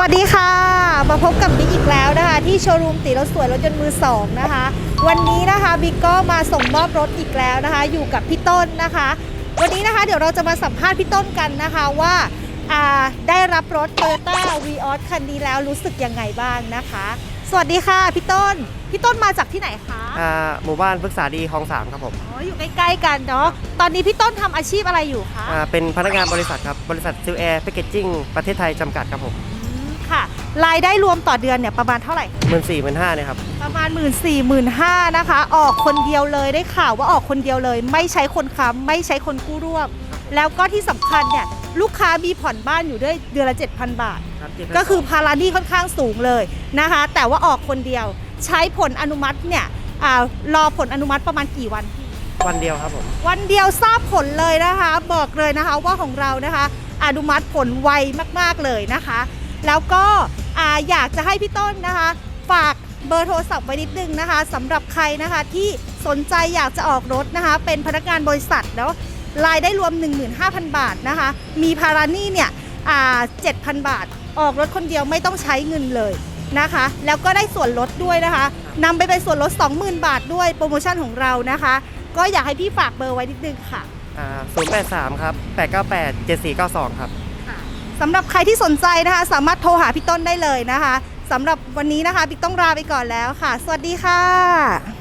วัสดีค่ะ มาพบกับบิ๊กอีกแล้วนะคะ ที่โชว์รูมตีรถสวยรถยนต์มือสองนะคะ วันนี้นะคะบิ๊กก็มาส่งมอบรถอีกแล้วนะคะ อยู่กับพี่ต้นนะคะ วันนี้นะคะเดี๋ยวเราจะมาสัมภาษณ์พี่ต้นกันนะคะว่าอ่าได้รับรถ Toyota v ีออสคันนี้แล้วรู้สึกยังไงบ้างนะคะ สวัสดีค่ะพี่ต้น พี่ต้นมาจากที่ไหนคะอ่าหมู่บ้านพฤกษาดีคลองสามครับผมอ๋ออยู่ใกล้ๆกันเนาะตอนนี้พี่ต้นทำอาชีพอะไรอยู่คะอ่าเป็นพนักงานบริษัทครับบริษัทซิลแอร์แพคเกจจิ้งประเทศไทยจำกัดครับผมอืมค่ะ รายได้รวมต่อเดือนเนี่ยประมาณเท่าไหร่ หมื่นสี่หมื่นห้าเนี่ยครับ ประมาณ 1 4ื่นสี่หมื่นห้านะคะ ออกคนเดียวเลยได้ข่าวว่าออกคนเดียวเลย ไม่ใช้คนค้ำไม่ใช้คนกู้ร่วม แล้วก็ที่สำคัญเนี่ยลูกค้ามีผ่อนบ้านอยู่ด้วยเดือนละ 7,000 บาทก็คือภาระหนี้ค่อนข้างสูงเลยนะคะ แต่ว่าออกคนเดียวใช้ผลอนุมัติเนี่ยอารอผลอนุมัติประมาณกี่วัน วันเดียวครับผม วันเดียวทราบผลเลยนะคะ บอกเลยนะคะว่าของเรานะคะ อนุมัติผลไวมากๆเลยนะคะ แล้วก็ อ่าอยากจะให้พี่ต้นนะคะ ฝากเบอร์โทรศัพท์ไว้นิดนึงนะคะสำหรับใครนะคะที่สนใจอยากจะออกรถนะคะ เป็นพนักงานบริษัทแล้วรายได้รวม 15,000 บาทนะคะ มีภาระหนี้เนี่ยอ่า7,000บาท ออกรถคนเดียวไม่ต้องใช้เงินเลยนะคะ แล้วก็ได้ส่วนลดด้วยนะคะนำไปเป็นส่วนลด 20,000 บาทด้วยโปรโมชั่นของเรานะคะ ก็อยากให้พี่ฝากเบอร์ไว้นิดนึงค่ะศูนย์แปดสามครับแปดเก้าแปดเจ็ดสี่เก้าสองครับ สำหรับใครที่สนใจนะคะ สามารถโทรหาพี่ต้นได้เลยนะคะสำหรับวันนี้นะคะบิ๊กต้องลาไปก่อนแล้วค่ะ สวัสดีค่ะ